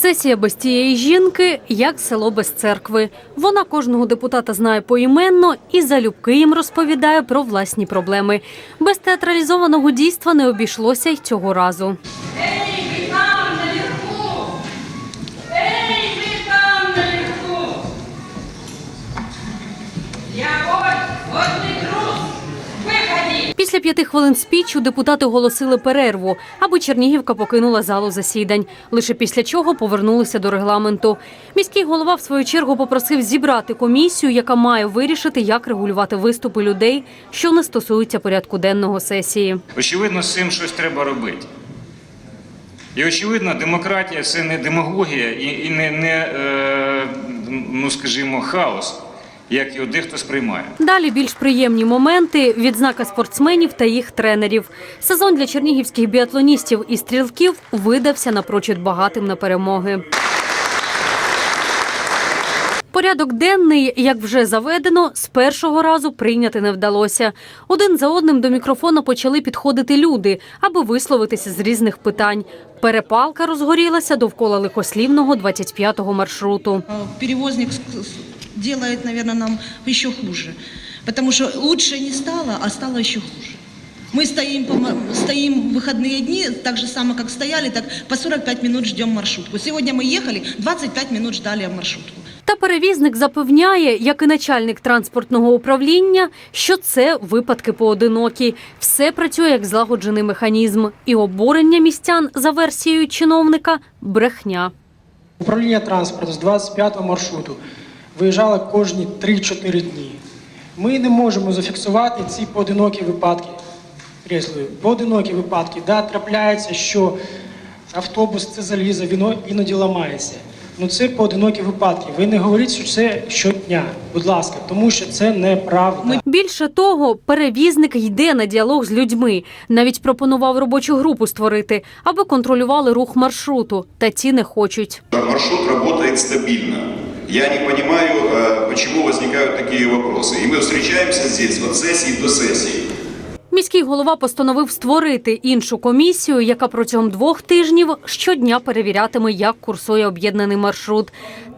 Сесія без тієї жінки як село без церкви. Вона кожного депутата знає поіменно і залюбки їм розповідає про власні проблеми. Без театралізованого дійства не обійшлося й цього разу. Після п'яти хвилин спічу депутати оголосили перерву, аби Чернігівка покинула залу засідань. Лише після чого повернулися до регламенту. Міський голова в свою чергу попросив зібрати комісію, яка має вирішити, як регулювати виступи людей, що не стосуються порядку денного сесії. Очевидно, з цим щось треба робити. І очевидно, демократія це не демагогія і, не, не е, ну, скажімо, хаос, як його дехто сприймає. Далі більш приємні моменти відзнака спортсменів та їх тренерів. Сезон для чернігівських біатлоністів і стрілків видався напрочуд багатим на перемоги. Порядок денний, як вже заведено, з першого разу прийняти не вдалося. Один за одним до мікрофона почали підходити люди, аби висловитися з різних питань. Перепалка розгорілася довкола лихослівного 25-го маршруту. Перевозник делает, наверное, нам еще хуже. Потому что лучше не стало, а стало еще хуже. Мы стоим, по ма- стоим в выходные дни, так же самое, как стояли, так по 45 минут ждем маршрутку. Сегодня мы ехали, 25 минут ждали маршрутку. Та перевізник запевняє, як і начальник транспортного управління, що це випадки поодинокі. Все працює як злагоджений механізм. І обурення містян за версією чиновника брехня. Управління транспорту з 25 маршруту виїжджало кожні 3-4 дні. Ми не можемо зафіксувати ці поодинокі випадки. Підкреслюю, поодинокі випадки. Да, трапляється, що автобус це залізо, він іноді ламається. Ну це поодинокі випадки. Ви не говоріть, що це щодня, будь ласка, тому що це неправда. Більше того, перевізник йде на діалог з людьми. Навіть пропонував робочу групу створити, аби контролювали рух маршруту. Та ті не хочуть. Маршрут работает стабильно. Я не понимаю, э, почему возникают такие вопросы. И мы встречаемся здесь от сессии до сессии. Міський голова постановив створити іншу комісію, яка протягом двох тижнів щодня перевірятиме, як курсує об'єднаний маршрут.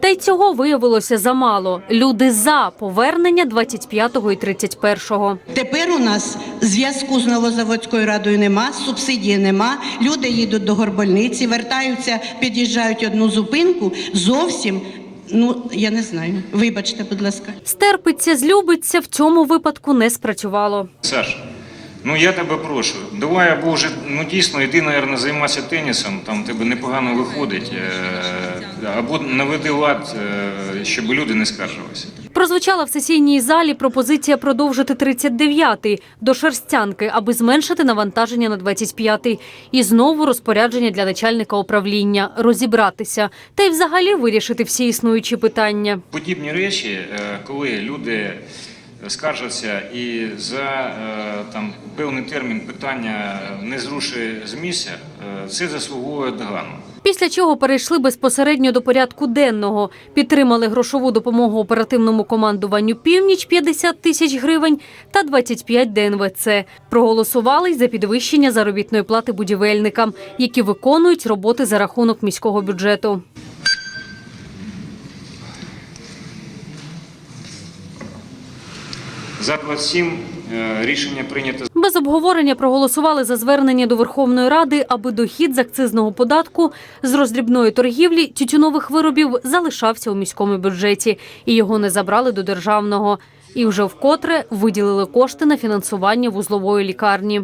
Та й цього виявилося замало. Люди за повернення 25-го і 31-го. Тепер у нас зв'язку з Новозаводською радою нема, субсидії нема. Люди їдуть до горбольниці, вертаються, під'їжджають одну зупинку. Зовсім, ну я не знаю. Вибачте, будь ласка. Стерпиться, злюбиться в цьому випадку не спрацювало. Саш, ну я тебе прошу, давай або вже ну дійсно йди, наверное, займатися тенісом, там тебе непогано виходить, е, або наведи лад, е, щоб люди не скаржилися. Прозвучала в сесійній залі пропозиція продовжити 39-й до шерстянки, аби зменшити навантаження на 25-й. І знову розпорядження для начальника управління розібратися та й взагалі вирішити всі існуючі питання. Подібні речі, е, коли люди скаржаться і за е, там певний термін питання не зрушує з місця, е, це заслуговує догану. Після чого перейшли безпосередньо до порядку денного. Підтримали грошову допомогу оперативному командуванню «Північ» 50 тисяч гривень та 25 ДНВЦ. Проголосували за підвищення заробітної плати будівельникам, які виконують роботи за рахунок міського бюджету. За 27 е, рішення прийнято Без обговорення проголосували за звернення до Верховної Ради, аби дохід з акцизного податку з роздрібної торгівлі тютюнових виробів залишався у міському бюджеті і його не забрали до державного. І вже вкотре виділили кошти на фінансування вузлової лікарні.